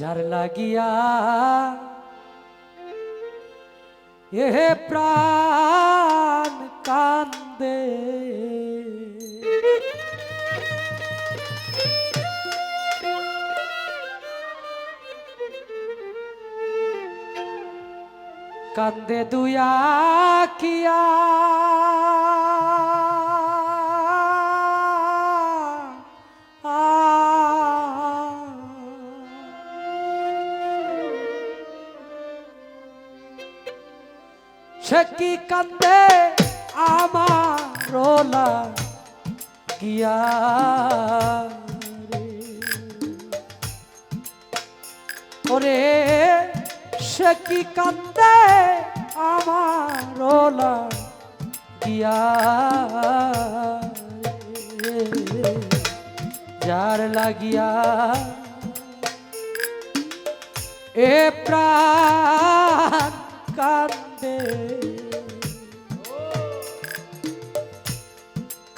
যার লাগিয়া এ প্রাণ কান্দে কান্দে দুয়া কিয়া সে কি কান্দে আমার রোলা গিয়া ওরে, সে কি কান্দে আমার রোলা গিয়া যার লাগিয়া এ প্রাণ কান্দে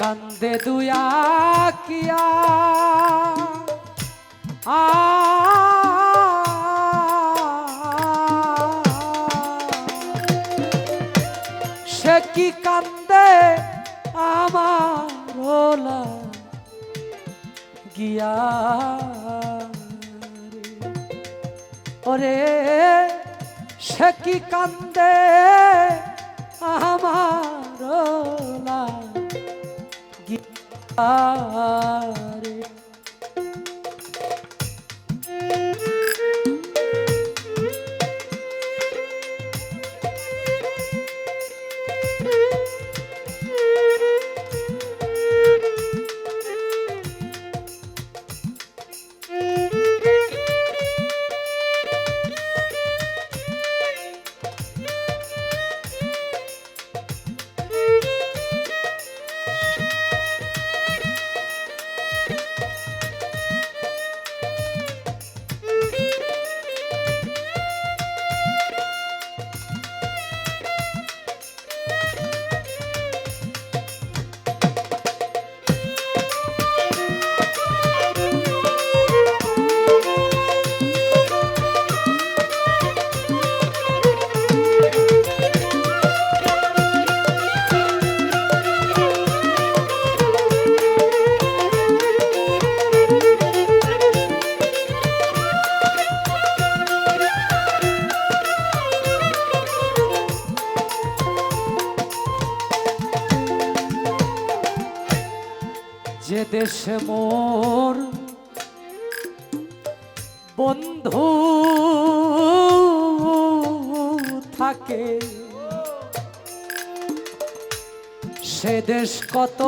কান্দে দুয়া কিয়া আ সে কি কান্দে আমার রোলা গিয়া। ওরে সে কি কান্দে গিয়া রে। দেশে মোর। বন্ধু থাকে। সে দেশ কত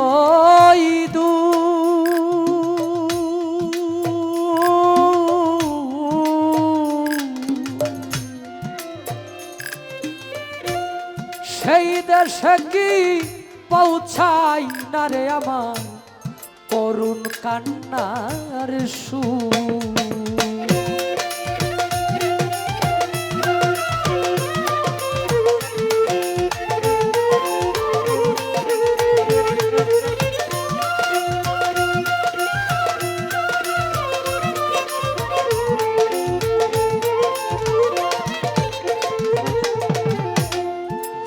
সেই দেশে কি পৌঁছাই না রে আমার? করুণ কান্নার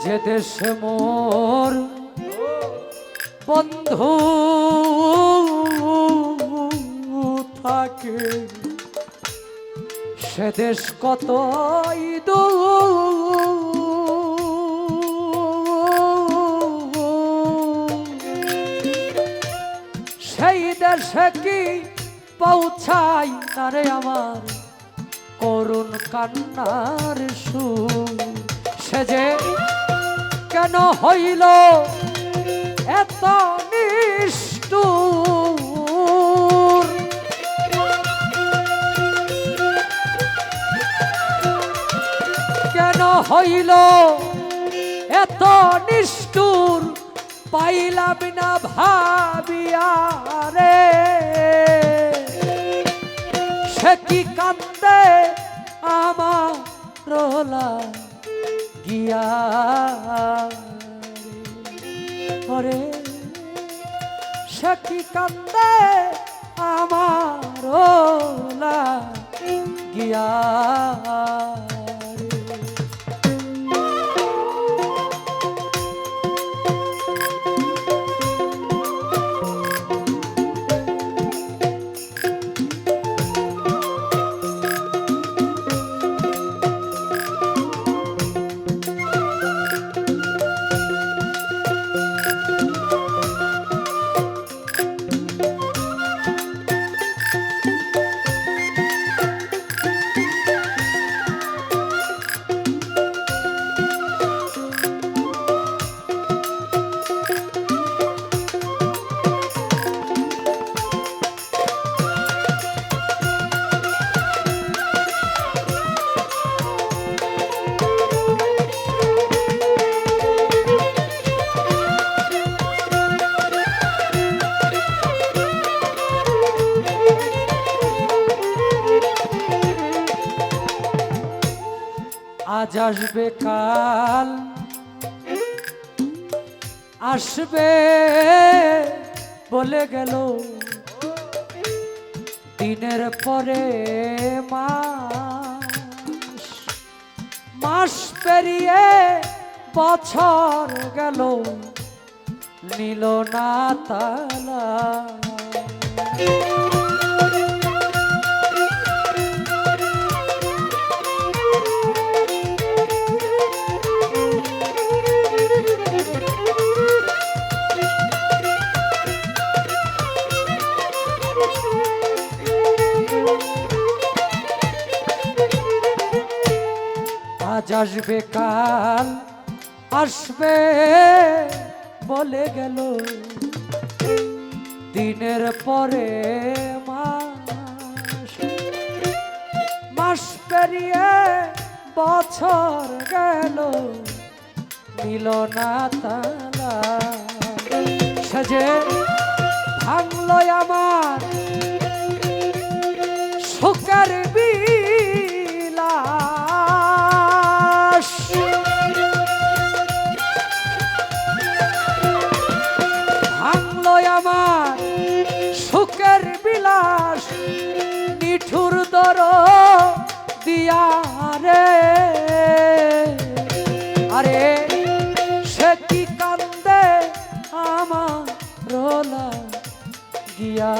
যে দেশে মোর বন্ধু থাকে। সে দেশ কত সেই দেশে কি পৌঁছাই না রে আমার করুণ কান্নার সুর? সে যে কেন হইল এত হইল। এত নিষ্ঠুর পাইলাম না ভাবিয়া রে। সে কি কান্দে আমার গিয়া ওরে, সে কি কান্দে আমার গিয়া আসবে কাল, আসবে বলে গেল। দিনের পরে মাস মাস পেরিয়ে বছর গেল। নিল না তালা। আসবে কাল, আসবে বলে গেল। দিনের পরে মাস মাস পেরিয়ে বছর গেল। নিল না তালা, সাজে ভাঙলো আমার সুখের গিয়া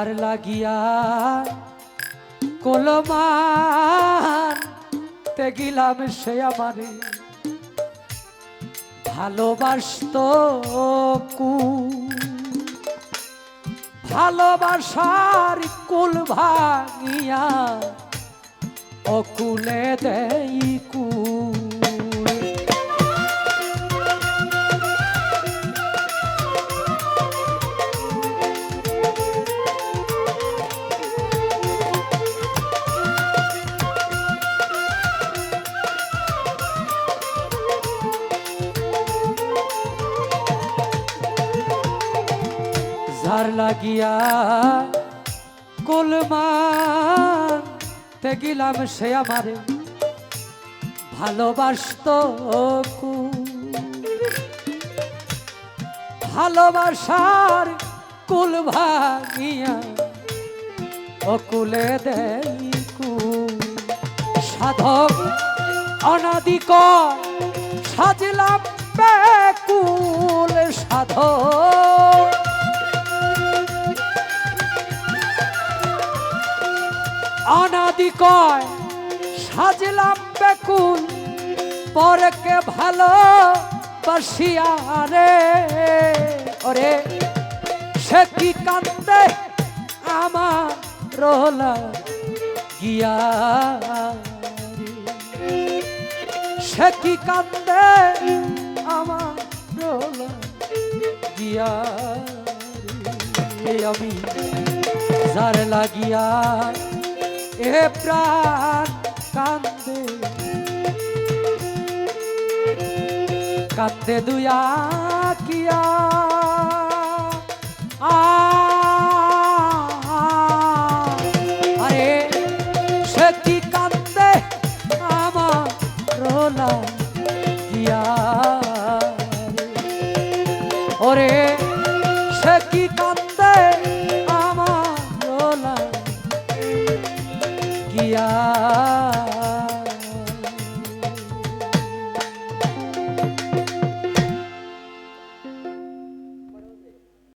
যার লাগিয়া কলমান তে গিলাম সে আমারে। ভালোবাসত কু ভালোবাসার কুল ভাঙিয়া অকুলে দেই কুল। লাগিয়া কুলমান তে গিলাম সে আমারে। ভালোবাসত ভালোবাসার কুল ভাঙিয়া অকুলে দেই কুল সাধক অনাদিক সাজলাম বেকুল সাধক। অনাদিকয় সাজলাম বেকুল পরকে ভালো বাসিয়া ওরে, সে কি কান্দে আমার রোলা গিয়া। সে কি কান্দে আমার রোলা গিয়া। আমি যার লাগিয়া এ প্রাণ কান্দে। কান্দে দুয়া কিয়া। আরে সে কি কান্দে আমার রোলা?